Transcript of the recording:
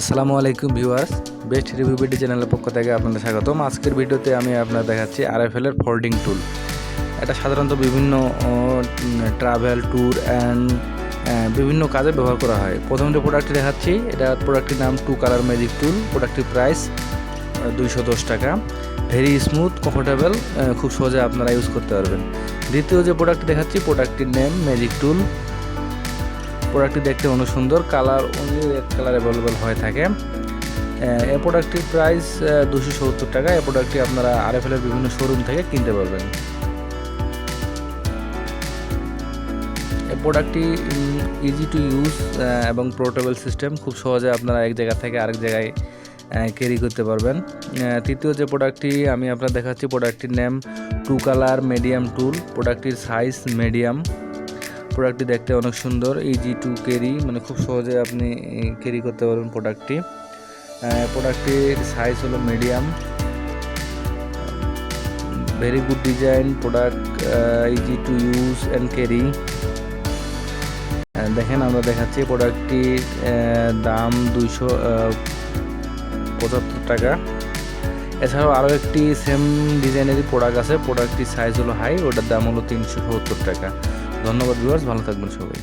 আসসালামু আলাইকুম viewers best review video চ্যানেলের পক্ষ থেকে আপনাদের স্বাগতম। আজকের ভিডিওতে আমি আপনার দেখাচ্ছি আরএফএল এর ফোল্ডিং টুল এটা সাধারণত বিভিন্ন ট্রাভেল ট্যুর অ্যান্ড বিভিন্ন কাজে ব্যবহার করা হয়। প্রথম যে প্রোডাক্টটি দেখাচ্ছি। এটা প্রোডাক্টটির নাম টু কালার ম্যাজিক টুল প্রোডাক্টটির প্রাইস দুইশো দশ টাকা। ভেরি স্মুথ কমফোর্টেবল খুব সহজে আপনারা ইউজ করতে পারবেন। দ্বিতীয় যে প্রোডাক্টটি দেখাচ্ছি প্রোডাক্টটির নেম ম্যাজিক টুল প্রোডাক্টটি দেখতে অনেক সুন্দর colour only red colour available হয়ে থাকে। এই প্রোডাক্টটির প্রাইস দুশো সত্তর টাকা। এই প্রোডাক্টটি আপনারা আরএফএল এর বিভিন্ন শোরুম থেকে কিনতে পারবেন। এই প্রোডাক্টটি ইজি টু ইউজ এবং পোর্টেবল সিস্টেম খুব সহজে আপনারা এক জায়গা থেকে আরেক জায়গায় ক্যারি করতে পারবেন। তৃতীয় যে প্রোডাক্টটি আমি আপনার দেখাচ্ছি প্রোডাক্টটির name two colour medium tool প্রোডাক্টটির size medium প্রোডাক্টটি দেখতে অনেক সুন্দর ইজি টু ক্যারি মানে খুব সহজে আপনি ক্যারি করতে পারবেন প্রোডাক্টটি প্রোডাক্টটির সাইজ হলো medium very good design product easy to use and carry দেখেন আমরা দেখাচ্ছি প্রোডাক্টটির দাম দুইশো পঁচাত্তর টাকা। এছাড়াও আরও একটি সেম ডিজাইনেরই প্রোডাক্ট আছে প্রোডাক্টটির সাইজ হলো হাই ওটার দাম হলো তিনশো সত্তর টাকা। ধন্যবাদ ভিউয়ার্স ভালো থাকবেন সবাই।